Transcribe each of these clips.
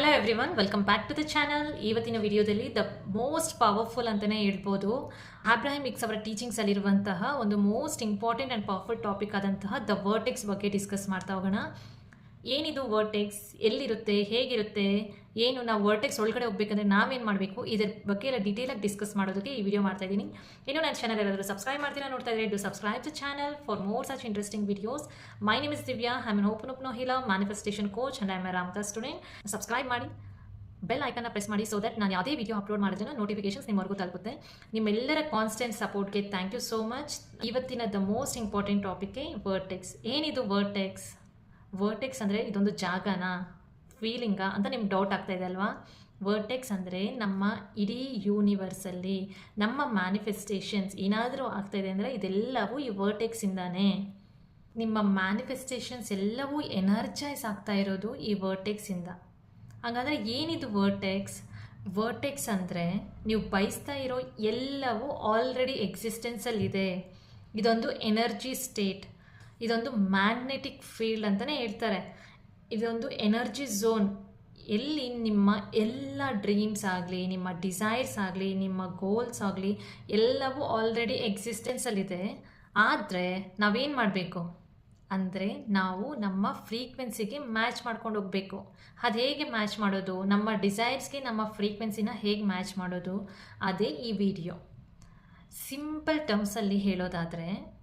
Hello everyone welcome back to the channel ಇವತ್ತಿನ ವಿಡಿಯೋದಲ್ಲಿ the most powerful ಅಂತಲೇ ಹೇಳ್ಬೋದು. ಆಬ್ರಾಹಿಮಿಕ್ಸ್ ಅವರ ಟೀಚಿಂಗ್ಸಲ್ಲಿರುವಂತಹ ಒಂದು most important and powerful topic ಆದಂತಹ ದ ವರ್ಟೆಕ್ಸ್ ಬಗ್ಗೆ ಡಿಸ್ಕಸ್ ಮಾಡ್ತಾ ಹೋಗೋಣ. ಏನಿದು ವರ್ಟೆಕ್ಸ್ ಎಲ್ಲಿರುತ್ತೆ? ಹೇಗಿರುತ್ತೆ? ಏನು ನಾವು ವರ್ಟೆಕ್ಸ್ ಒಳಗಡೆ ಹೋಗ್ಬೇಕಂದ್ರೆ ನಾವೇನು ಮಾಡಬೇಕು? ಇದರ ಬಗ್ಗೆ ಎಲ್ಲ ಡೀಟೇಲಾಗಿ ಡಿಸ್ಕಸ್ ಮಾಡೋದಕ್ಕೆ ಈ ವಿಡಿಯೋ ಮಾಡ್ತಾ ಇದ್ದೀನಿ. ಇನ್ನು ನನ್ನ ಚಾನಲ್ ಎಲ್ಲರೂ ಸಬ್ಸ್ಕ್ರೈಬ್ ಮಾಡ್ತೀರಾ ನೋಡ್ತಾ ಇದ್ರೆ do subscribe the channel for more such interesting videos my name is Divya I am ho'oponopono healer manifestation coach and I am Das student subscribe ಮಾಡಿ ಬೆಲ್ ಐಕನ್ನ ಪ್ರೆಸ್ ಮಾಡಿ ಸೊ ದಟ್ ನಾನು ಯಾವುದೇ ವಿಡಿಯೋ ಅಪ್ಲೋಡ್ ಮಾಡಿದ್ರೆ notifications ನಿಮ್ಮವರೆಗೂ ತಲುಪುತ್ತೆ. ನಿಮ್ಮೆಲ್ಲರ constant ಸಪೋರ್ಟ್ಗೆ ಥ್ಯಾಂಕ್ ಯು ಸೋ ಮಚ್ ಇವತ್ತಿನ ದ ಮೋಸ್ಟ್ ಇಂಪಾರ್ಟೆಂಟ್ ಟಾಪಿಕ್ಗೆ ವರ್ಟೆಕ್ಸ್ ಏನಿದು ವರ್ಟೆಕ್ಸ್ ವರ್ಟೆಕ್ಸ್ ಅಂದರೆ ಇದೊಂದು ಜಾಗನಾ? ಫೀಲಿಂಗಾ ಅಂತ ನಿಮ್ಗೆ ಡೌಟ್ ಆಗ್ತಾ ಇದೆ ಅಲ್ವಾ? ವರ್ಟೆಕ್ಸ್ ಅಂದರೆ ನಮ್ಮ ಇಡೀ ಯೂನಿವರ್ಸಲ್ಲಿ ನಮ್ಮ ಮ್ಯಾನಿಫೆಸ್ಟೇಷನ್ಸ್ ಏನಾದರೂ ಆಗ್ತಾ ಇದೆ ಅಂದರೆ ಇದೆಲ್ಲವೂ ಈ ವರ್ಟೆಕ್ಸಿಂದಾನೇ ನಿಮ್ಮ ಮ್ಯಾನಿಫೆಸ್ಟೇಷನ್ಸ್ ಎಲ್ಲವೂ ಎನರ್ಜೈಸ್ ಆಗ್ತಾ ಇರೋದು ಈ ವರ್ಟೆಕ್ಸಿಂದ ಹಾಗಾದರೆ ಏನಿದು ವರ್ಟೆಕ್ಸ್ ವರ್ಟೆಕ್ಸ್ ಅಂದರೆ ನೀವು ಬಯಸ್ತಾ ಇರೋ ಎಲ್ಲವೂ ಆಲ್ರೆಡಿ ಎಕ್ಸಿಸ್ಟೆನ್ಸಲ್ಲಿದೆ ಇದೊಂದು ಎನರ್ಜಿ ಸ್ಟೇಟ್ ಇದೊಂದು ಮ್ಯಾಗ್ನೆಟಿಕ್ ಫೀಲ್ಡ್ ಅಂತಲೇ ಹೇಳ್ತಾರೆ. ಇದೊಂದು ಎನರ್ಜಿ ಝೋನ್. ಎಲ್ಲಿ ನಿಮ್ಮ ಎಲ್ಲ ಡ್ರೀಮ್ಸ್ ಆಗಲಿ, ನಿಮ್ಮ ಡಿಸೈರ್ಸ್ ಆಗಲಿ, ನಿಮ್ಮ ಗೋಲ್ಸ್ ಆಗಲಿ ಎಲ್ಲವೂ ಆಲ್ರೆಡಿ ಎಕ್ಸಿಸ್ಟೆನ್ಸಲ್ಲಿದೆ. ಆದರೆ ನಾವೇನು ಮಾಡಬೇಕು? ಅಂದರೆ ನಾವು ನಮ್ಮ ಫ್ರೀಕ್ವೆನ್ಸಿಗೆ ಮ್ಯಾಚ್ ಮಾಡ್ಕೊಂಡು ಹೋಗಬೇಕು. ಅದು ಹೇಗೆ ಮ್ಯಾಚ್ ಮಾಡೋದು? ನಮ್ಮ ಡಿಸೈರ್ಸ್ಗೆ ನಮ್ಮ ಫ್ರೀಕ್ವೆನ್ಸಿನ ಹೇಗೆ ಮ್ಯಾಚ್ ಮಾಡೋದು? ಅದೇ ಈ ವಿಡಿಯೋ. ಸಿಂಪಲ್ ಟರ್ಮ್ಸಲ್ಲಿ ಹೇಳೋದಾದರೆ,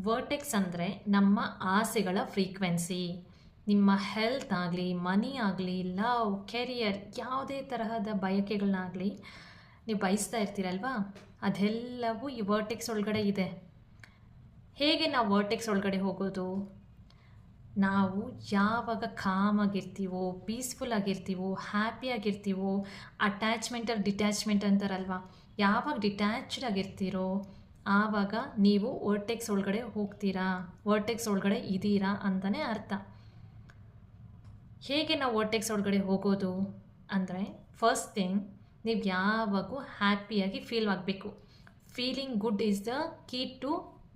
ವರ್ಟೆಕ್ಸ್ ಅಂದರೆ ನಮ್ಮ ಆಸೆಗಳ ಫ್ರೀಕ್ವೆನ್ಸಿ. ನಿಮ್ಮ ಹೆಲ್ತ್ ಆಗಲಿ ಮನಿ ಆಗಲಿ ಲವ್ ಕೆರಿಯರ್ ಯಾವುದೇ ತರಹದ ಬಯಕೆಗಳನ್ನಾಗಲಿ ನೀವು ಬಯಸ್ತಾ ಇರ್ತೀರಲ್ವಾ? ಅದೆಲ್ಲವೂ ಈ ವರ್ಟೆಕ್ಸ್ ಒಳಗಡೆ ಇದೆ. ಹೇಗೆ ನಾವು ವರ್ಟೆಕ್ಸ್ ಒಳಗಡೆ ಹೋಗೋದು? ನಾವು ಯಾವಾಗ ಕಾಮ್ ಆಗಿರ್ತೀವೋ ಪೀಸ್ಫುಲ್ ಆಗಿರ್ತೀವೋ ಹ್ಯಾಪಿಯಾಗಿರ್ತೀವೋ ಆರ್ ಡಿಟ್ಯಾಚ್ಮೆಂಟ್ ಅಂತಾರಲ್ವ? ಯಾವಾಗ ಡಿಟ್ಯಾಚ್ಡ್ ಆಗಿರ್ತೀರೋ, ಆವಾಗ ನೀವು ವರ್ಟೆಕ್ಸ್ ಒಳಗಡೆ ಹೋಗ್ತೀರಾ? ವರ್ಟೆಕ್ಸ್ ಒಳಗಡೆ ಇದ್ದೀರಾ ಅಂತಲೇ ಅರ್ಥ. ಹೇಗೆ ನಾವು ವರ್ಟೆಕ್ಸ್ ಒಳಗಡೆ ಹೋಗೋದು ಅಂದರೆ ಫಸ್ಟ್ ಥಿಂಗ್ ನೀವು ಯಾವಾಗೂ ಹ್ಯಾಪಿಯಾಗಿ ಫೀಲ್ ಆಗಬೇಕು. Feeling good is the key to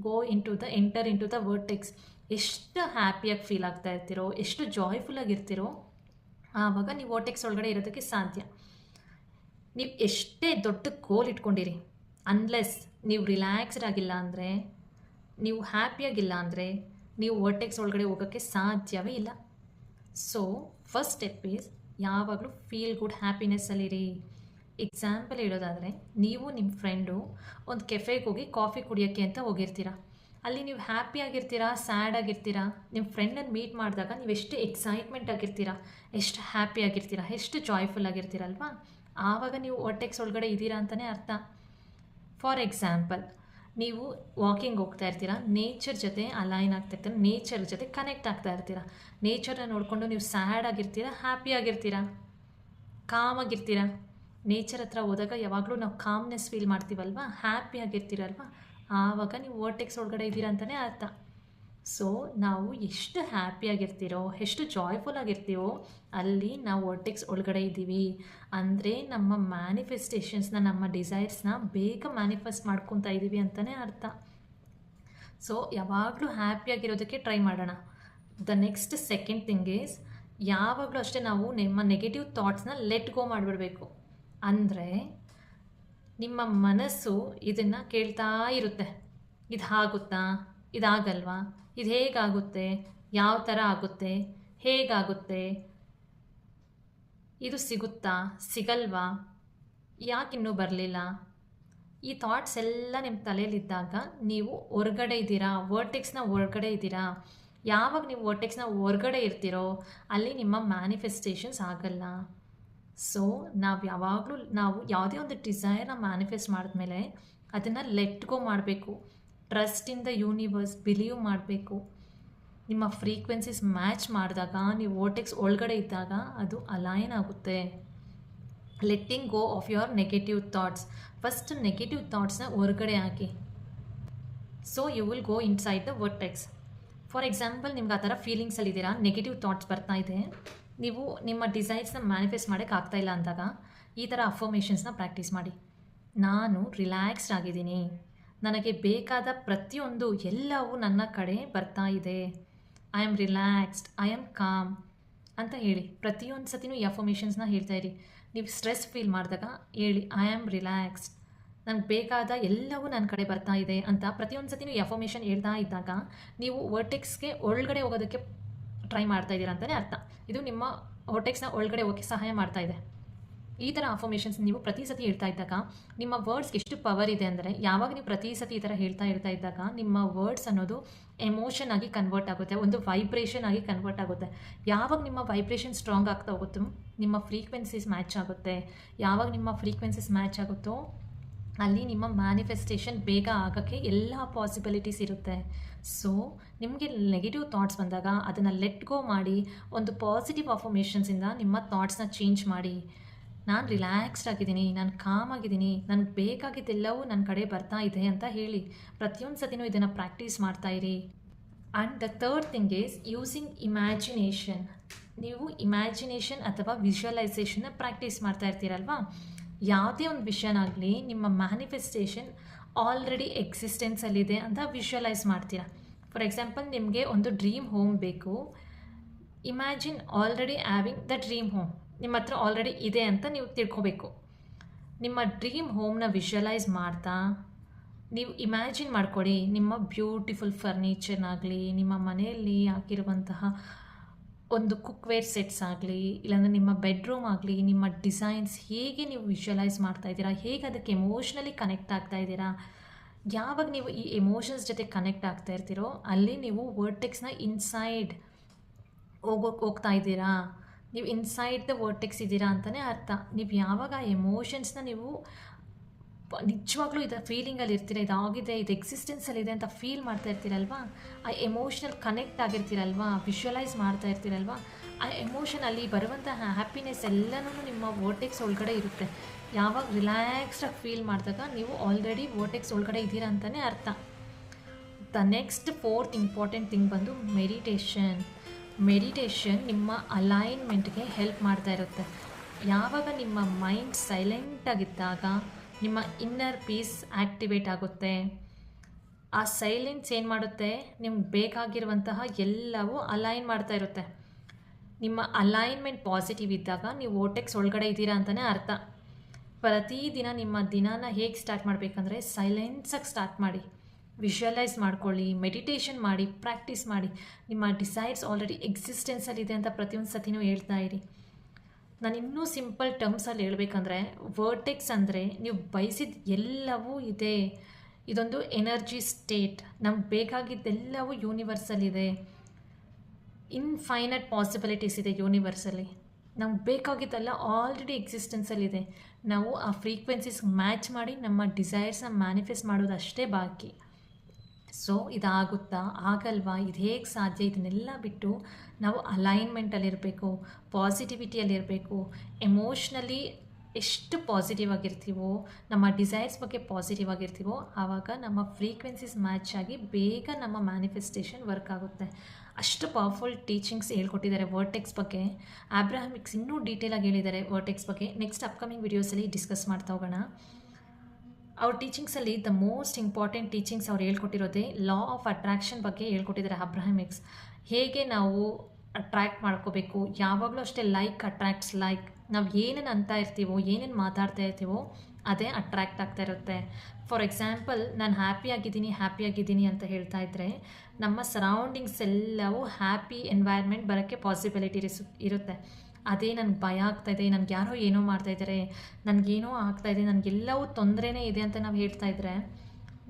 go into the enter into the vertex ಎಷ್ಟು ಹ್ಯಾಪಿಯಾಗಿ ಫೀಲ್ ಆಗ್ತಾ ಇರ್ತೀರೋ, ಎಷ್ಟು ಜಾಯ್ಫುಲ್ ಆಗಿರ್ತಿರೋ ಆವಾಗ ನೀವು ವರ್ಟೆಕ್ಸ್ ಒಳಗಡೆ ಇರೋದಕ್ಕೆ ಸಾಧ್ಯ. ನೀವು ಎಷ್ಟೇ ದೊಡ್ಡ ಗೋಲ್ ಇಟ್ಕೊಂಡಿರಿ ಅನ್ಲೆಸ್ ನೀವು ರಿಲ್ಯಾಕ್ಸ್ಡ್ ಆಗಿಲ್ಲ ಅಂದರೆ, ನೀವು ಹ್ಯಾಪಿಯಾಗಿಲ್ಲ ಅಂದರೆ, ನೀವು ವರ್ಟೆಕ್ಸ್ ಒಳಗಡೆ ಹೋಗೋಕ್ಕೆ ಸಾಧ್ಯವೇ ಇಲ್ಲ. ಸೊ ಫಸ್ಟ್ ಸ್ಟೆಪ್ ಈಸ್ ಯಾವಾಗಲೂ ಫೀಲ್ ಗುಡ್ ಹ್ಯಾಪಿನೆಸ್ಸಲ್ಲಿರಿ ಎಕ್ಸಾಂಪಲ್ ಹೇಳೋದಾದರೆ, ನೀವು ನಿಮ್ಮ ಫ್ರೆಂಡು ಒಂದು ಕೆಫೆಗೆ ಹೋಗಿ ಕಾಫಿ ಕುಡಿಯೋಕ್ಕೆ ಅಂತ ಹೋಗಿರ್ತೀರ. ಅಲ್ಲಿ ನೀವು ಹ್ಯಾಪಿ ಆಗಿರ್ತೀರಾ ಸ್ಯಾಡ್ ಆಗಿರ್ತೀರಾ ನಿಮ್ಮ ಫ್ರೆಂಡನ್ನು ಮೀಟ್ ಮಾಡಿದಾಗ ನೀವು ಎಷ್ಟು ಎಕ್ಸೈಟ್ಮೆಂಟ್ ಆಗಿರ್ತೀರಾ, ಎಷ್ಟು ಹ್ಯಾಪಿ ಆಗಿರ್ತೀರಾ, ಎಷ್ಟು ಜಾಯ್ಫುಲ್ ಆಗಿರ್ತೀರಲ್ವಾ? ಆವಾಗ ನೀವು ಒಟ್ಟೆಕ್ಸ್ ಒಳಗಡೆ ಇದ್ದೀರಾ ಅಂತಲೇ ಅರ್ಥ. ಫಾರ್ ಎಕ್ಸಾಂಪಲ್ ನೀವು ವಾಕಿಂಗ್ ಹೋಗ್ತಾ ಇರ್ತೀರಾ ನೇಚರ್ ಜೊತೆ ಅಲೈನ್ ಆಗ್ತಾ ಇರ್ತೀರ ನೇಚರ್ ಜೊತೆ ಕನೆಕ್ಟ್ ಆಗ್ತಾ ಇರ್ತೀರ? ನೇಚರ್ನ ನೋಡಿಕೊಂಡು ನೀವು ಸ್ಯಾಡ್ ಆಗಿರ್ತೀರಾ ಹ್ಯಾಪಿ ಆಗಿರ್ತೀರಾ? ಕಾಮ್ ಆಗಿರ್ತೀರಾ? ನೇಚರ್ ಹತ್ರ ಹೋದಾಗ ಯಾವಾಗಲೂ ನಾವು ಕಾಮ್ನೆಸ್ ಫೀಲ್ ಮಾಡ್ತೀವಲ್ವಾ? ಹ್ಯಾಪಿ ಆಗಿರ್ತೀರಲ್ವ? ಆವಾಗ ನೀವು ವರ್ಟೆಕ್ಸ್ ಒಳಗಡೆ ಇದ್ದೀರಾ ಅಂತಲೇ ಅರ್ಥ. ಸೊ ನಾವು ಎಷ್ಟು ಹ್ಯಾಪಿಯಾಗಿರ್ತೀರೋ ಎಷ್ಟು ಜಾಯ್ಫುಲ್ ಆಗಿರ್ತೀವೋ, ಅಲ್ಲಿ ನಾವು ವರ್ಟೆಕ್ಸ್ ಒಳಗಡೆ ಇದ್ದೀವಿ. ಅಂದರೆ ನಮ್ಮ ಮ್ಯಾನಿಫೆಸ್ಟೇಷನ್ಸ್ನ ನಮ್ಮ ಡಿಸೈರ್ಸ್ನ ಬೇಗ ಮ್ಯಾನಿಫೆಸ್ಟ್ ಮಾಡ್ಕೊತಾ ಇದ್ದೀವಿ ಅಂತಲೇ ಅರ್ಥ. ಸೊ ಯಾವಾಗಲೂ ಹ್ಯಾಪಿಯಾಗಿರೋದಕ್ಕೆ ಟ್ರೈ ಮಾಡೋಣ. The next second thing is ಯಾವಾಗಲೂ ಅಷ್ಟೇ ನಾವು ನಿಮ್ಮ ನೆಗೆಟಿವ್ ಥಾಟ್ಸ್ನ ಲೆಟ್ ಗೋ ಮಾಡಿಬಿಡಬೇಕು. ಅಂದರೆ, ನಿಮ್ಮ ಮನಸ್ಸು ಇದನ್ನು ಕೇಳ್ತಾ ಇರುತ್ತೆ. ಇದು ಆಗುತ್ತಾ? ಇದಾಗಲ್ವಾ? ಇದು ಹೇಗಾಗುತ್ತೆ? ಯಾವ ಥರ ಆಗುತ್ತೆ? ಹೇಗಾಗುತ್ತೆ? ಇದು ಸಿಗುತ್ತಾ? ಸಿಗಲ್ವಾ? ಯಾಕಿನ್ನೂ ಬರಲಿಲ್ಲ? ಈ ಥಾಟ್ಸ್ ಎಲ್ಲ ನಿಮ್ಮ ತಲೆಯಲ್ಲಿದ್ದಾಗ ನೀವು ಹೊರ್ಗಡೆ ಇದ್ದೀರಾ? ವರ್ಟೆಕ್ಸ್ನ ಹೊರಗಡೆ ಇದ್ದೀರಾ? ಯಾವಾಗ ನೀವು ವರ್ಟೆಕ್ಸ್ನ ಹೊರ್ಗಡೆ ಇರ್ತೀರೋ, ಅಲ್ಲಿ ನಿಮ್ಮ ಮ್ಯಾನಿಫೆಸ್ಟೇಷನ್ಸ್ ಆಗಲ್ಲ. ಸೊ ನಾವು ಯಾವಾಗಲೂ, ನಾವು ಯಾವುದೇ ಒಂದು ಡಿಸೈರ್ನ ಮ್ಯಾನಿಫೆಸ್ಟ್ ಮಾಡಿದ್ಮೇಲೆ ಅದನ್ನು ಲೆಟ್ಗೋ ಮಾಡಬೇಕು. Trust in the universe believe ಮಾಡಬೇಕು. ನಿಮ್ಮ ಫ್ರೀಕ್ವೆನ್ಸೀಸ್ ಮ್ಯಾಚ್ ಮಾಡಿದಾಗ, ನೀವು ವೋಟೆಕ್ಸ್ ಒಳಗಡೆ ಇದ್ದಾಗ ಅದು ಅಲೈನ್ ಆಗುತ್ತೆ. Letting go of your negative thoughts. First negative ಥಾಟ್ಸ್ನ ಹೊರಗಡೆ ಹಾಕಿ. So, you will go inside the vertex. For example, ನಿಮ್ಗೆ ಆ ಥರ ಫೀಲಿಂಗ್ಸಲ್ಲಿದ್ದೀರಾ ನೆಗೆಟಿವ್ ಥಾಟ್ಸ್ ಬರ್ತಾ ಇದೆ. ನೀವು ನಿಮ್ಮ ಡಿಸೈರ್ಸ್ನ ಮ್ಯಾನಿಫೆಸ್ಟ್ ಮಾಡೋಕ್ಕೆ ಆಗ್ತಾ ಇಲ್ಲ ಅಂದಾಗ ಈ ಥರ ಅಫರ್ಮೇಷನ್ಸ್ನ ಪ್ರಾಕ್ಟೀಸ್ ಮಾಡಿ. ನಾನು ರಿಲ್ಯಾಕ್ಸ್ಡ್ ಆಗಿದ್ದೀನಿ. ನನಗೆ ಬೇಕಾದ ಪ್ರತಿಯೊಂದು ಎಲ್ಲವೂ ನನ್ನ ಕಡೆ ಬರ್ತಾ ಇದೆ. I am relaxed I am calm ಅಂತ ಹೇಳಿ. ಪ್ರತಿಯೊಂದು ಸತಿನೂ ಈ ಅಫರ್ಮೇಷನ್ಸ್ನ ಹೇಳ್ತಾ ಇರಿ. ನೀವು ಸ್ಟ್ರೆಸ್ ಫೀಲ್ ಮಾಡಿದಾಗ ಹೇಳಿ ಐ ಆಮ್ ರಿಲ್ಯಾಕ್ಸ್ಡ್ ನನಗೆ ಬೇಕಾದ ಎಲ್ಲವೂ ನನ್ನ ಕಡೆ ಬರ್ತಾ ಇದೆ ಅಂತ ಪ್ರತಿಯೊಂದು ಸತಿನೂ ಈ ಅಫರ್ಮೇಷನ್ ಹೇಳ್ತಾ ಇದ್ದಾಗ ನೀವು ವರ್ಟೆಕ್ಸ್ಗೆ ಒಳಗಡೆ ಹೋಗೋದಕ್ಕೆ ಟ್ರೈ ಮಾಡ್ತಾ ಇದ್ದೀರಾ ಅಂತಲೇ ಅರ್ಥ. ಇದು ನಿಮ್ಮ ವರ್ಟೆಕ್ಸ್ನ ಒಳಗಡೆ ಹೋಗಕ್ಕೆ ಸಹಾಯ ಮಾಡ್ತಾ ಇದೆ. ಈ ಥರ ಅಫರ್ಮೇಷನ್ಸ್ ನೀವು ಪ್ರತಿ ಸತಿ ಹೇಳ್ತಾ ಇದ್ದಾಗ ನಿಮ್ಮ ವರ್ಡ್ಸ್ಗೆ ಎಷ್ಟು ಪವರ್ ಇದೆ ಅಂದರೆ, ಯಾವಾಗ ನೀವು ಪ್ರತಿ ಸತಿ ಈ ಥರ ಹೇಳ್ತಾ ಇರ್ತಾ ಇದ್ದಾಗ ನಿಮ್ಮ ವರ್ಡ್ಸ್ ಅನ್ನೋದು ಎಮೋಷನ್ ಆಗಿ ಕನ್ವರ್ಟ್ ಆಗುತ್ತೆ, ಒಂದು ವೈಬ್ರೇಷನ್ ಆಗಿ ಕನ್ವರ್ಟ್ ಆಗುತ್ತೆ. ಯಾವಾಗ ನಿಮ್ಮ ವೈಬ್ರೇಷನ್ ಸ್ಟ್ರಾಂಗ್ ಆಗ್ತಾ ಹೋಗುತ್ತೋ, ನಿಮ್ಮ ಫ್ರೀಕ್ವೆನ್ಸೀಸ್ ಮ್ಯಾಚ್ ಆಗುತ್ತೆ. ಯಾವಾಗ ನಿಮ್ಮ ಫ್ರೀಕ್ವೆನ್ಸೀಸ್ ಮ್ಯಾಚ್ ಆಗುತ್ತೋ, ಅಲ್ಲಿ ನಿಮ್ಮ ಮ್ಯಾನಿಫೆಸ್ಟೇಷನ್ ಬೇಗ ಆಗೋಕ್ಕೆ ಎಲ್ಲ ಪಾಸಿಬಿಲಿಟೀಸ್ ಇರುತ್ತೆ. ಸೊ ನಿಮಗೆ ನೆಗೆಟಿವ್ ಥಾಟ್ಸ್ ಬಂದಾಗ ಅದನ್ನು ಲೆಟ್ ಗೋ ಮಾಡಿ, ಒಂದು ಪಾಸಿಟಿವ್ ಅಫರ್ಮೇಷನ್ಸಿಂದ ನಿಮ್ಮ ಥಾಟ್ಸ್ನ ಚೇಂಜ್ ಮಾಡಿ. ನಾನು ರಿಲ್ಯಾಕ್ಸ್ಡ್ ಆಗಿದ್ದೀನಿ, ನಾನು ಕಾಮ್ ಆಗಿದ್ದೀನಿ, ನನಗೆ ಬೇಕಾಗಿದ್ದೆಲ್ಲವೂ ನನ್ನ ಕಡೆ ಬರ್ತಾ ಇದೆ ಅಂತ ಹೇಳಿ ಪ್ರತಿಯೊಂದು ಸತಿನೂ ಇದನ್ನು ಪ್ರಾಕ್ಟೀಸ್ ಮಾಡ್ತಾ ಇರಿ. And the third thing is using imagination ನೀವು ಇಮ್ಯಾಜಿನೇಷನ್ ಅಥವಾ ವಿಜುವಲೈಸೇಷನ್ನ ಪ್ರಾಕ್ಟೀಸ್ ಮಾಡ್ತಾ ಇರ್ತೀರಲ್ವಾ? ಯಾವುದೇ ಒಂದು ವಿಷಯನಾಗಲಿ ನಿಮ್ಮ ಮ್ಯಾನಿಫೆಸ್ಟೇಷನ್ ಆಲ್ರೆಡಿ ಎಕ್ಸಿಸ್ಟೆನ್ಸಲ್ಲಿದೆ ಅಂತ ವಿಜುವಲೈಸ್ ಮಾಡ್ತೀರಾ? ಫಾರ್ ಎಕ್ಸಾಂಪಲ್ ನಿಮಗೆ ಒಂದು ಡ್ರೀಮ್ ಹೋಮ್ ಬೇಕು. Imagine already having the dream home ನಿಮ್ಮ ಹತ್ರ ಆಲ್ರೆಡಿ ಇದೆ ಅಂತ ನೀವು ತಿಳ್ಕೊಬೇಕು. ನಿಮ್ಮ ಡ್ರೀಮ್ ಹೋಮ್ನ ವಿಷುವಲೈಸ್ ಮಾಡ್ತಾ, ನೀವು ಇಮ್ಯಾಜಿನ್ ಮಾಡ್ಕೊಡಿ, ನಿಮ್ಮ ಬ್ಯೂಟಿಫುಲ್ ಫರ್ನಿಚರ್ನಾಗಲಿ ನಿಮ್ಮ ಮನೆಯಲ್ಲಿ ಹಾಕಿರುವಂತಹ ಒಂದು ಕುಕ್ವೇರ್ ಸೆಟ್ಸ್ ಆಗಲಿ, ಇಲ್ಲಾಂದರೆ ನಿಮ್ಮ ಬೆಡ್ರೂಮ್ ಆಗಲಿ, ನಿಮ್ಮ ಡಿಸೈನ್ಸ್ ಹೇಗೆ ನೀವು ವಿಷುವಲೈಸ್ ಮಾಡ್ತಾ ಇದ್ದೀರಾ, ಹೇಗೆ ಅದಕ್ಕೆ ಎಮೋಷ್ನಲಿ ಕನೆಕ್ಟ್ ಆಗ್ತಾ ಇದ್ದೀರಾ, ಯಾವಾಗ ನೀವು ಈ ಎಮೋಷನ್ಸ್ ಜೊತೆ ಕನೆಕ್ಟ್ ಆಗ್ತಾ ಇರ್ತೀರೋ, ಅಲ್ಲಿ ನೀವು ವರ್ಟೆಕ್ಸ್ನ ಇನ್ಸೈಡ್ ಹೋಗೋಕೆ ಹೋಗ್ತಾ ಇದ್ದೀರಾ. ನೀವು ಇನ್ಸೈಡ್ ದ ವರ್ಟೆಕ್ಸ್ ಇದ್ದೀರಾ ಅಂತಲೇ ಅರ್ಥ. ನೀವು ಯಾವಾಗ ಎಮೋಷನ್ಸ್ನ ನೀವು ನಿಜವಾಗ್ಲೂ ಇದು ಫೀಲಿಂಗಲ್ಲಿ ಇರ್ತೀರ, ಇದಾಗಿದೆ, ಇದು ಎಕ್ಸಿಸ್ಟೆನ್ಸಲ್ಲಿದೆ ಅಂತ ಫೀಲ್ ಮಾಡ್ತಾ ಇರ್ತೀರಲ್ವಾ? ಆ ಎಮೋಷನಲ್ ಕನೆಕ್ಟ್ ಆಗಿರ್ತೀರಲ್ವಾ? ವಿಶ್ವಲೈಸ್ ಮಾಡ್ತಾ ಇರ್ತೀರಲ್ವಾ? ಆ ಎಮೋಷನ್ ಅಲ್ಲಿ ಬರುವಂತಹ ಹ್ಯಾಪಿನೆಸ್ ಎಲ್ಲನೂ ನಿಮ್ಮ ವೋಟೆಕ್ಸ್ ಒಳಗಡೆ ಇರುತ್ತೆ. ಯಾವಾಗ ರಿಲ್ಯಾಕ್ಸ್ಡಾಗಿ ಫೀಲ್ ಮಾಡಿದಾಗ ನೀವು ಆಲ್ರೆಡಿ ವೋಟೆಕ್ಸ್ ಒಳಗಡೆ ಇದ್ದೀರಾ ಅಂತಲೇ ಅರ್ಥ. The next fourth important thing ಬಂದು ಮೆಡಿಟೇಷನ್ ಮೆಡಿಟೇಷನ್ ನಿಮ್ಮ ಅಲೈನ್ಮೆಂಟ್ಗೆ ಹೆಲ್ಪ್ ಮಾಡ್ತಾ ಇರುತ್ತೆ. ಯಾವಾಗ ನಿಮ್ಮ ಮೈಂಡ್ ಸೈಲೆಂಟಾಗಿದ್ದಾಗ ನಿಮ್ಮ ಇನ್ನರ್ ಪೀಸ್ ಆ್ಯಕ್ಟಿವೇಟ್ ಆಗುತ್ತೆ. ಆ ಸೈಲೆನ್ಸ್ ಏನು ಮಾಡುತ್ತೆ? ನಿಮ್ಗೆ ಬೇಕಾಗಿರುವಂತಹ ಎಲ್ಲವೂ ಅಲೈನ್ ಮಾಡ್ತಾ ಇರುತ್ತೆ. ನಿಮ್ಮ ಅಲೈನ್ಮೆಂಟ್ ಪಾಸಿಟಿವ್ ಇದ್ದಾಗ ನೀವು ಓಟೆಕ್ಸ್ ಒಳಗಡೆ ಇದ್ದೀರಾ ಅಂತಲೇ ಅರ್ಥ. ಪ್ರತಿದಿನ ನಿಮ್ಮ ದಿನಾನ ಹೇಗೆ ಸ್ಟಾರ್ಟ್ ಮಾಡಬೇಕಂದ್ರೆ ಸೈಲೆನ್ಸಾಗಿ ಸ್ಟಾರ್ಟ್ ಮಾಡಿ. ವಿಜುವಲೈಸ್ ಮಾಡ್ಕೊಳ್ಳಿ ಮೆಡಿಟೇಷನ್ ಮಾಡಿ ಪ್ರಾಕ್ಟೀಸ್ ಮಾಡಿ. ನಿಮ್ಮ ಡಿಸೈರ್ಸ್ ಆಲ್ರೆಡಿ ಎಕ್ಸಿಸ್ಟೆನ್ಸಲ್ಲಿದೆ ಅಂತ ಪ್ರತಿಯೊಂದು ಸತಿನೂ ಹೇಳ್ತಾ ಇರಿ. ನಾನು ಇನ್ನೂ ಸಿಂಪಲ್ ಟರ್ಮ್ಸಲ್ಲಿ ಹೇಳ್ಬೇಕಂದ್ರೆ ವರ್ಟೆಕ್ಸ್ ಅಂದರೆ ನೀವು ಬಯಸಿದ ಎಲ್ಲವೂ ಇದೆ. ಇದೊಂದು ಎನರ್ಜಿ ಸ್ಟೇಟ್ ನಮ್ಗೆ ಬೇಕಾಗಿದ್ದೆಲ್ಲವೂ ಯೂನಿವರ್ಸಲ್ಲಿದೆ ಇನ್ಫೈನಟ್ ಪಾಸಿಬಿಲಿಟೀಸ್ ಇದೆ ಯೂನಿವರ್ಸಲ್ಲಿ ನಮ್ಗೆ ಬೇಕಾಗಿದ್ದೆಲ್ಲ ಆಲ್ರೆಡಿ ಎಕ್ಸಿಸ್ಟೆನ್ಸಲ್ಲಿದೆ ನಾವು ಆ ಫ್ರೀಕ್ವೆನ್ಸೀಸ್ ಮ್ಯಾಚ್ ಮಾಡಿ ನಮ್ಮ ಡಿಸೈರ್ಸನ್ನ ಮ್ಯಾನಿಫೆಸ್ಟ್ ಮಾಡೋದು ಅಷ್ಟೇ ಬಾಕಿ. ಸೊ ಇದಾಗುತ್ತಾ? ಆಗಲ್ವಾ? ಇದು ಹೇಗೆ ಸಾಧ್ಯ. ಇದನ್ನೆಲ್ಲ ಬಿಟ್ಟು ನಾವು ಅಲೈನ್ಮೆಂಟಲ್ಲಿರಬೇಕು ಪಾಸಿಟಿವಿಟಿಯಲ್ಲಿರಬೇಕು ಎಮೋಷ್ನಲಿ ಎಷ್ಟು ಪಾಸಿಟಿವ್ ಆಗಿರ್ತೀವೋ, ನಮ್ಮ ಡಿಸೈರ್ಸ್ ಬಗ್ಗೆ ಪಾಸಿಟಿವ್ ಆಗಿರ್ತೀವೋ, ಆವಾಗ ನಮ್ಮ ಫ್ರೀಕ್ವೆನ್ಸೀಸ್ ಮ್ಯಾಚ್ ಆಗಿ ಬೇಗ ನಮ್ಮ ಮ್ಯಾನಿಫೆಸ್ಟೇಷನ್ ವರ್ಕ್ ಆಗುತ್ತೆ. ಅಷ್ಟು ಪವರ್ಫುಲ್ ಟೀಚಿಂಗ್ಸ್ ಹೇಳ್ಕೊಟ್ಟಿದ್ದಾರೆ ವರ್ಟೆಕ್ಸ್ ಬಗ್ಗೆ. ಆಬ್ರಾಹಮಿಕ್ಸ್ ಇನ್ನೂ ಡೀಟೇಲಾಗಿ ಹೇಳಿದ್ದಾರೆ ವರ್ಟೆಕ್ಸ್ ಬಗ್ಗೆ. ನೆಕ್ಸ್ಟ್ ಅಪ್ಕಮಿಂಗ್ ವಿಡಿಯೋಸಲ್ಲಿ ಡಿಸ್ಕಸ್ ಮಾಡ್ತಾ ಹೋಗೋಣ. ಅವ್ರ ಟೀಚಿಂಗ್ಸಲ್ಲಿ ದ ಮೋಸ್ಟ್ ಇಂಪಾರ್ಟೆಂಟ್ ಟೀಚಿಂಗ್ಸ್ ಅವ್ರು ಹೇಳ್ಕೊಟ್ಟಿರೋದೇ ಲಾ ಆಫ್ ಅಟ್ರಾಕ್ಷನ್ ಬಗ್ಗೆ ಹೇಳ್ಕೊಟ್ಟಿದ್ದಾರೆ ಅಬ್ರಾಹಿಮಿಕ್ಸ್. ಹೇಗೆ ನಾವು ಅಟ್ರ್ಯಾಕ್ಟ್ ಮಾಡ್ಕೋಬೇಕು? ಯಾವಾಗಲೂ ಅಷ್ಟೇ ಲೈಕ್ ಅಟ್ರ್ಯಾಕ್ಟ್ಸ್ ಲೈಕ್ ನಾವು ಏನೇನು ಅಂತ ಇರ್ತೀವೋ, ಏನೇನು ಮಾತಾಡ್ತಾ ಇರ್ತೀವೋ, ಅದೇ ಅಟ್ರ್ಯಾಕ್ಟ್ ಆಗ್ತಾ ಇರುತ್ತೆ. ಫಾರ್ ಎಕ್ಸಾಂಪಲ್ ನಾನು ಹ್ಯಾಪಿ ಆಗಿದ್ದೀನಿ ಹ್ಯಾಪಿ ಆಗಿದ್ದೀನಿ ಅಂತ ಹೇಳ್ತಾ ಇದ್ದರೆ ನಮ್ಮ ಸರೌಂಡಿಂಗ್ಸ್ ಎಲ್ಲವೂ ಹ್ಯಾಪಿ ಎನ್ವೈರ್ಮೆಂಟ್ ಬರೋಕ್ಕೆ ಪಾಸಿಬಿಲಿಟಿ ಇರುತ್ತೆ. ಅದೇ ನನಗೆ ಭಯ ಆಗ್ತಾ ಇದೆ, ನನಗೆ ಯಾರೋ ಏನೋ ಮಾಡ್ತಾ ಇದ್ದಾರೆ ನನಗೇನೋ ಆಗ್ತಾ ಇದೆ ನನಗೆಲ್ಲವೂ ತೊಂದರೆನೇ ಇದೆ ಅಂತ ನಾವು ಹೇಳ್ತಾ ಇದ್ರೆ,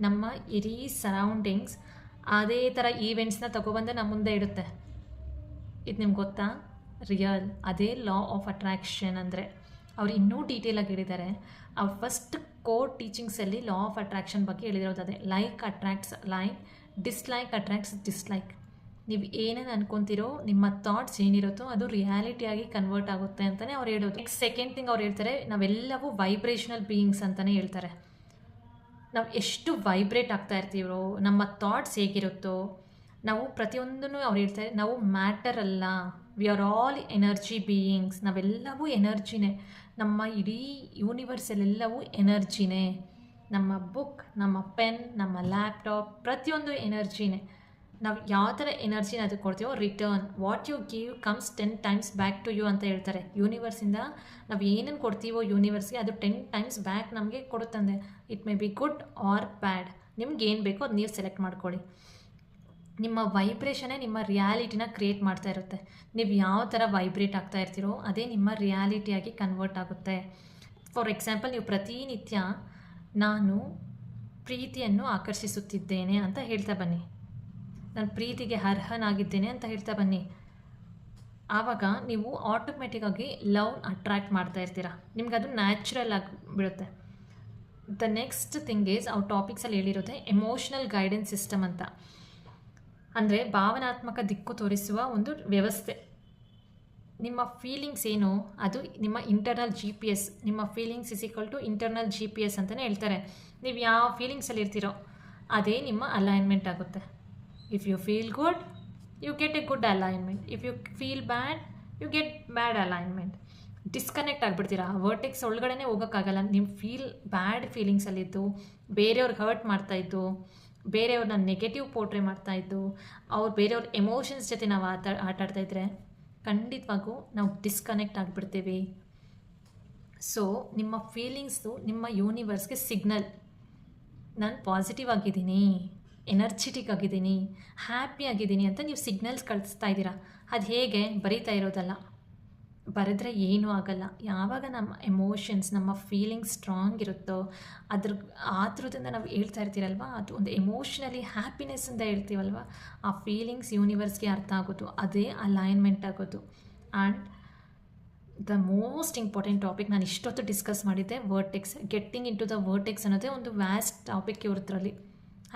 ನಮ್ಮ ಇಡೀ ಸರೌಂಡಿಂಗ್ಸ್ ಅದೇ ಥರ ಈವೆಂಟ್ಸ್ನ ತಗೊಬಂದು ನಮ್ಮ ಮುಂದೆ ಇಡುತ್ತೆ. ಇದು ನಿಮ್ಗೆ ಗೊತ್ತಾ? ರಿಯಲ್ ಅದೇ ಲಾ ಆಫ್ ಅಟ್ರಾಕ್ಷನ್ ಅಂದರೆ. ಅವ್ರು ಇನ್ನೂ ಡೀಟೇಲಾಗಿ ಹೇಳಿದ್ದಾರೆ ಅವ್ರು ಫಸ್ಟ್ ಕೋರ್ ಟೀಚಿಂಗ್ಸಲ್ಲಿ ಲಾ ಆಫ್ ಅಟ್ರಾಕ್ಷನ್ ಬಗ್ಗೆ ಹೇಳಿದಿರೋದು ಅದೇ. Like attracts like dislike attracts dislike ನೀವು ಏನೇನು ಅನ್ಕೊಂತಿರೋ, ನಿಮ್ಮ ಥಾಟ್ಸ್ ಏನಿರುತ್ತೋ ಅದು ರಿಯಾಲಿಟಿಯಾಗಿ ಕನ್ವರ್ಟ್ ಆಗುತ್ತೆ ಅಂತಲೇ ಅವ್ರು ಹೇಳೋದು. ನೆಕ್ಸ್ಟ್ ಸೆಕೆಂಡ್ ಥಿಂಗ್ ಅವ್ರು ಹೇಳ್ತಾರೆ, ನಾವೆಲ್ಲವೂ ವೈಬ್ರೇಷನಲ್ ಬೀಯಿಂಗ್ಸ್ ಅಂತಲೇ ಹೇಳ್ತಾರೆ. ನಾವು ಎಷ್ಟು ವೈಬ್ರೇಟ್ ಆಗ್ತಾ ಇರ್ತೀವೋ ನಮ್ಮ ಥಾಟ್ಸ್ ಹೇಗಿರುತ್ತೋ, ನಾವು ಪ್ರತಿಯೊಂದನ್ನು ಅವ್ರು ಹೇಳ್ತಾರೆ, ನಾವು ಮ್ಯಾಟರ್ ಅಲ್ಲ. We are all energy beings ನಾವೆಲ್ಲವೂ ಎನರ್ಜಿನೇ ನಮ್ಮ ಇಡೀ ಯೂನಿವರ್ಸಲ್ಲೆಲ್ಲವೂ ಎನರ್ಜಿನೇ ನಮ್ಮ ಬುಕ್ ನಮ್ಮ ಪೆನ್ ನಮ್ಮ ಲ್ಯಾಪ್ಟಾಪ್ ಪ್ರತಿಯೊಂದು ಎನರ್ಜಿನೇ ನಾವು ಯಾವ ಥರ ಎನರ್ಜಿನ ಅದಕ್ಕೆ ಕೊಡ್ತೀವೋ return what you give comes ten times back to you ಅಂತ ಹೇಳ್ತಾರೆ. ಯೂನಿವರ್ಸಿಂದ ನಾವು ಏನನ್ನು ಕೊಡ್ತೀವೋ ಯೂನಿವರ್ಸ್ಗೆ ಅದು ಟೆನ್ ಟೈಮ್ಸ್ ಬ್ಯಾಕ್ ನಮಗೆ ಕೊಡುತ್ತಂದೆ it may be good or bad ನಿಮ್ಗೆ ಏನು ಬೇಕೋ ಅದು ನೀವು ಸೆಲೆಕ್ಟ್ ಮಾಡ್ಕೊಳ್ಳಿ. ನಿಮ್ಮ ವೈಬ್ರೇಷನೇ ನಿಮ್ಮ ರಿಯಾಲಿಟಿನ ಕ್ರಿಯೇಟ್ ಮಾಡ್ತಾ ಇರುತ್ತೆ. ನೀವು ಯಾವ ಥರ ವೈಬ್ರೇಟ್ ಆಗ್ತಾ ಇರ್ತೀರೋ ಅದೇ ನಿಮ್ಮ ರಿಯಾಲಿಟಿಯಾಗಿ ಕನ್ವರ್ಟ್ ಆಗುತ್ತೆ. ಫಾರ್ ಎಕ್ಸಾಂಪಲ್ ನೀವು ಪ್ರತಿನಿತ್ಯ ನಾನು ಪ್ರೀತಿಯನ್ನು ಆಕರ್ಷಿಸುತ್ತಿದ್ದೇನೆ ಅಂತ ಹೇಳ್ತಾ ಬನ್ನಿ. ನಾನು ಪ್ರೀತಿಗೆ ಅರ್ಹನಾಗಿದ್ದೇನೆ ಅಂತ ಹೇಳ್ತಾ ಬನ್ನಿ. ಆವಾಗ ನೀವು ಆಟೋಮೆಟಿಕ್ಕಾಗಿ ಲವ್ ಅಟ್ರ್ಯಾಕ್ಟ್ ಮಾಡ್ತಾ ಇರ್ತೀರ? ನಿಮ್ಗೆ ಅದು ನ್ಯಾಚುರಲ್ ಆಗಿ ಬಿಡುತ್ತೆ. ದ ನೆಕ್ಸ್ಟ್ ಥಿಂಗ್ ಈಸ್ ಅವ್ರ ಟಾಪಿಕ್ಸಲ್ಲಿ ಹೇಳಿರುತ್ತೆ ಎಮೋಷ್ನಲ್ ಗೈಡೆನ್ಸ್ ಸಿಸ್ಟಮ್ ಅಂತ. ಅಂದರೆ ಭಾವನಾತ್ಮಕ ದಿಕ್ಕು ತೋರಿಸುವ ಒಂದು ವ್ಯವಸ್ಥೆ. ನಿಮ್ಮ ಫೀಲಿಂಗ್ಸ್ ಏನು? ಅದು ನಿಮ್ಮ ಇಂಟರ್ನಲ್ ಜಿ ಪಿ ಎಸ್ ನಿಮ್ಮ feelings is equal to internal G P S ಅಂತಲೇ ಹೇಳ್ತಾರೆ. ನೀವು ಯಾವ ಫೀಲಿಂಗ್ಸಲ್ಲಿ ಇರ್ತೀರೋ, ಅದೇ ನಿಮ್ಮ ಅಲೈನ್ಮೆಂಟ್ ಆಗುತ್ತೆ. If you feel good, you get a good alignment. If you feel bad, you get bad alignment. Disconnect ಆಗಿಬಿಡ್ತೀರಾ? Vertex ಒಳಗಡೆನೇ ಹೋಗೋಕ್ಕಾಗಲ್ಲ. ನಿಮ್ಮ ಫೀಲ್ ಬ್ಯಾಡ್ ಫೀಲಿಂಗ್ಸಲ್ಲಿದ್ದು ಬೇರೆಯವ್ರಿಗೆ ಹರ್ಟ್ ಮಾಡ್ತಾಯಿದ್ದು ಬೇರೆಯವ್ರನ್ನ ನೆಗೆಟಿವ್ ಪೋರ್ಟ್ರೇ ಮಾಡ್ತಾಯಿದ್ದು ಅವ್ರು ಬೇರೆಯವ್ರ ಎಮೋಷನ್ಸ್ ಜೊತೆ ನಾವು ಆಟ ಆಟಾಡ್ತಾ ಇದ್ರೆ ಖಂಡಿತವಾಗೂ ನಾವು ಡಿಸ್ಕನೆಕ್ಟ್ ಆಗಿಬಿಡ್ತೀವಿ. ಸೊ ನಿಮ್ಮ ಫೀಲಿಂಗ್ಸು ನಿಮ್ಮ ಯೂನಿವರ್ಸ್ಗೆ ಸಿಗ್ನಲ್ ನಾನು ಪಾಸಿಟಿವ್ ಆಗಿದ್ದೀನಿ. ಎನರ್ಜೆಟಿಕ್ ಆಗಿದ್ದೀನಿ ಹ್ಯಾಪಿ ಆಗಿದ್ದೀನಿ ಅಂತ ನೀವು ಸಿಗ್ನಲ್ಸ್ ಕಳಿಸ್ತಾ ಇದ್ದೀರಾ? ಅದು ಹೇಗೆ? ಬರೀತಾ ಇರೋದಲ್ಲ. ಬರೆದ್ರೆ ಏನೂ ಆಗಲ್ಲ. ಯಾವಾಗ ನಮ್ಮ ಎಮೋಷನ್ಸ್ ನಮ್ಮ ಫೀಲಿಂಗ್ಸ್ ಸ್ಟ್ರಾಂಗ್ ಇರುತ್ತೋ, ಅದ್ರ ಆ ಥರದಿಂದ ನಾವು ಹೇಳ್ತಾ ಇರ್ತೀರಲ್ವ? ಅದು ಒಂದು ಎಮೋಷ್ನಲಿ ಹ್ಯಾಪಿನೆಸ್ಸಿಂದ ಹೇಳ್ತೀವಲ್ವ? ಆ ಫೀಲಿಂಗ್ಸ್ ಯೂನಿವರ್ಸ್ಗೆ ಅರ್ಥ ಆಗೋದು, ಅದೇ ಅಲೈನ್ಮೆಂಟ್ ಆಗೋದು. And the most important topic ನಾನು ಇಷ್ಟೊತ್ತು ಡಿಸ್ಕಸ್ ಮಾಡಿದ್ದೆ vertex getting into the vertex ಅನ್ನೋದೇ ಒಂದು ವ್ಯಾಸ್ಟ್ ಟಾಪಿಕ್ ಇವ್ರದ್ರಲ್ಲಿ.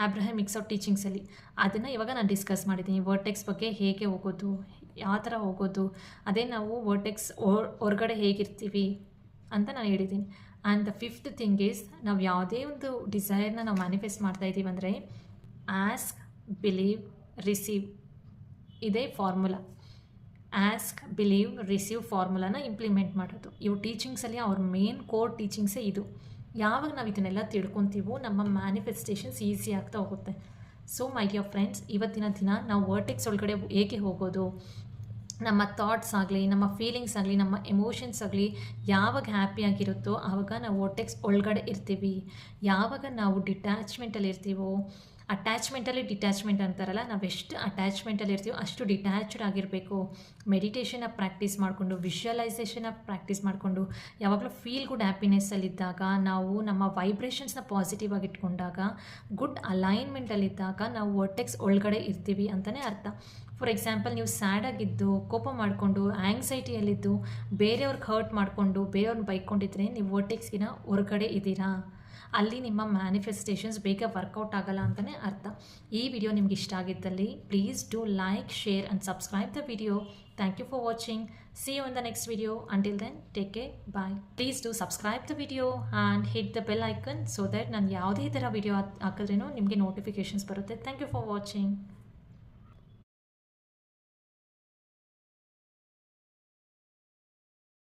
ಆಬ್ರಹಂ ಮಿಕ್ಸ್ ಆಫ್ ಟೀಚಿಂಗ್ಸಲ್ಲಿ ಅದನ್ನು ಇವಾಗ ನಾನು ಡಿಸ್ಕಸ್ ಮಾಡಿದ್ದೀನಿ. ವರ್ಟೆಕ್ಸ್ ಬಗ್ಗೆ ಹೇಗೆ ಹೋಗೋದು, ಯಾವ ಥರ ಹೋಗೋದು, ಅದೇ ನಾವು ವರ್ಟೆಕ್ಸ್ ಹೊರಗಡೆ ಹೇಗಿರ್ತೀವಿ ಅಂತ ನಾನು ಹೇಳಿದ್ದೀನಿ. And the fifth thing is ನಾವು ಯಾವುದೇ ಒಂದು ಡಿಸೈರ್ನ ನಾವು ಮ್ಯಾನಿಫೆಸ್ಟ್ ಮಾಡ್ತಾ ಇದ್ದೀವಿ ಅಂದರೆ ಆಸ್ಕ್ ಬಿಲೀವ್ ರಿಸೀವ್ ಇದೇ ಫಾರ್ಮುಲಾ ಆಸ್ಕ್ ಬಿಲೀವ್ ರಿಸೀವ್ ಫಾರ್ಮುಲಾನ ಇಂಪ್ಲಿಮೆಂಟ್ ಮಾಡೋದು. ಇವು ಟೀಚಿಂಗ್ಸಲ್ಲಿ ಅವ್ರ ಮೇನ್ ಕೋರ್ ಟೀಚಿಂಗ್ಸೇ ಇದು. ಯಾವಾಗ ನಾವು ಇದನ್ನೆಲ್ಲ ತಿಳ್ಕೊತೀವೋ ನಮ್ಮ ಮ್ಯಾನಿಫೆಸ್ಟೇಷನ್ಸ್ ಈಸಿ ಆಗ್ತಾ ಹೋಗುತ್ತೆ. ಸೊ ಮೈ ಡಿಯರ್ ಫ್ರೆಂಡ್ಸ್ ಇವತ್ತಿನ ದಿನ ನಾವು ವರ್ಟೆಕ್ಸ್ ಒಳಗಡೆ ಹೇಗೆ ಹೋಗೋದು? ನಮ್ಮ ಥಾಟ್ಸ್ ಆಗಲಿ, ನಮ್ಮ ಫೀಲಿಂಗ್ಸ್ ಆಗಲಿ, ನಮ್ಮ ಎಮೋಷನ್ಸ್ ಆಗಲಿ ಯಾವಾಗ ಹ್ಯಾಪಿಯಾಗಿರುತ್ತೋ ಆವಾಗ ನಾವು ವರ್ಟೆಕ್ಸ್ ಒಳಗಡೆ ಇರ್ತೀವಿ. ಯಾವಾಗ ನಾವು ಡಿಟ್ಯಾಚ್ಮೆಂಟಲ್ಲಿ ಇರ್ತೀವೋ ಅಟ್ಯಾಚ್ಮೆಂಟಲ್ಲಿ ಡಿಟ್ಯಾಚ್ಮೆಂಟ್ ಅಂತಾರಲ್ಲ, ನಾವು ಎಷ್ಟು ಅಟ್ಯಾಚ್ಮೆಂಟಲ್ಲಿ ಇರ್ತೀವೋ ಅಷ್ಟು ಡಿಟ್ಯಾಚ್ಡ್ ಆಗಿರಬೇಕು. ಮೆಡಿಟೇಷನ್ನ ಪ್ರಾಕ್ಟೀಸ್ ಮಾಡಿಕೊಂಡು ವಿಷುವಲೈಸೇಷನ್ನ ಪ್ರಾಕ್ಟೀಸ್ ಮಾಡಿಕೊಂಡು, ಯಾವಾಗಲೂ ಫೀಲ್ ಗುಡ್ ಹ್ಯಾಪಿನೆಸ್ಸಲ್ಲಿದ್ದಾಗ ನಾವು ನಮ್ಮ ವೈಬ್ರೇಷನ್ಸ್ನ ಪಾಸಿಟಿವ್ ಆಗಿ ಇಟ್ಕೊಂಡಾಗ ಗುಡ್ ಅಲೈನ್ಮೆಂಟಲ್ಲಿದ್ದಾಗ ನಾವು ವರ್ಟೆಕ್ಸ್ ಒಳಗಡೆ ಇರ್ತೀವಿ ಅಂತಲೇ ಅರ್ಥ. ಫಾರ್ ಎಕ್ಸಾಂಪಲ್ ನೀವು ಸ್ಯಾಡ್ ಆಗಿದ್ದು, ಕೋಪ ಮಾಡಿಕೊಂಡು ಆ್ಯಂಗ್ಸೈಟಿಯಲ್ಲಿದ್ದು ಬೇರೆಯವ್ರಿಗೆ ಹರ್ಟ್ ಮಾಡಿಕೊಂಡು ಬೇರೆಯವ್ರನ್ನ ಬೈಕೊಂಡಿದ್ರೆ ನೀವು ವರ್ಟೆಕ್ಸ್ಗಿನ ಹೊರಗಡೆ ಇದ್ದೀರಾ? ಅಲ್ಲಿ ನಿಮ್ಮ ಮ್ಯಾನಿಫೆಸ್ಟೇಷನ್ಸ್ ಬೇಗ ವರ್ಕೌಟ್ ಆಗಲ್ಲ ಅಂತಲೇ ಅರ್ಥ. ಈ ವಿಡಿಯೋ ನಿಮ್ಗೆ ಇಷ್ಟ ಆಗಿದ್ದಲ್ಲಿ please do like share and subscribe the video thank you for watching see you in the next video until then take care bye please do subscribe the video and hit the bell icon so that ನಾನು ಯಾವುದೇ ಥರ video ಹಾಕಿದ್ರೇನೋ ನಿಮಗೆ notifications ಬರುತ್ತೆ. Thank you for watching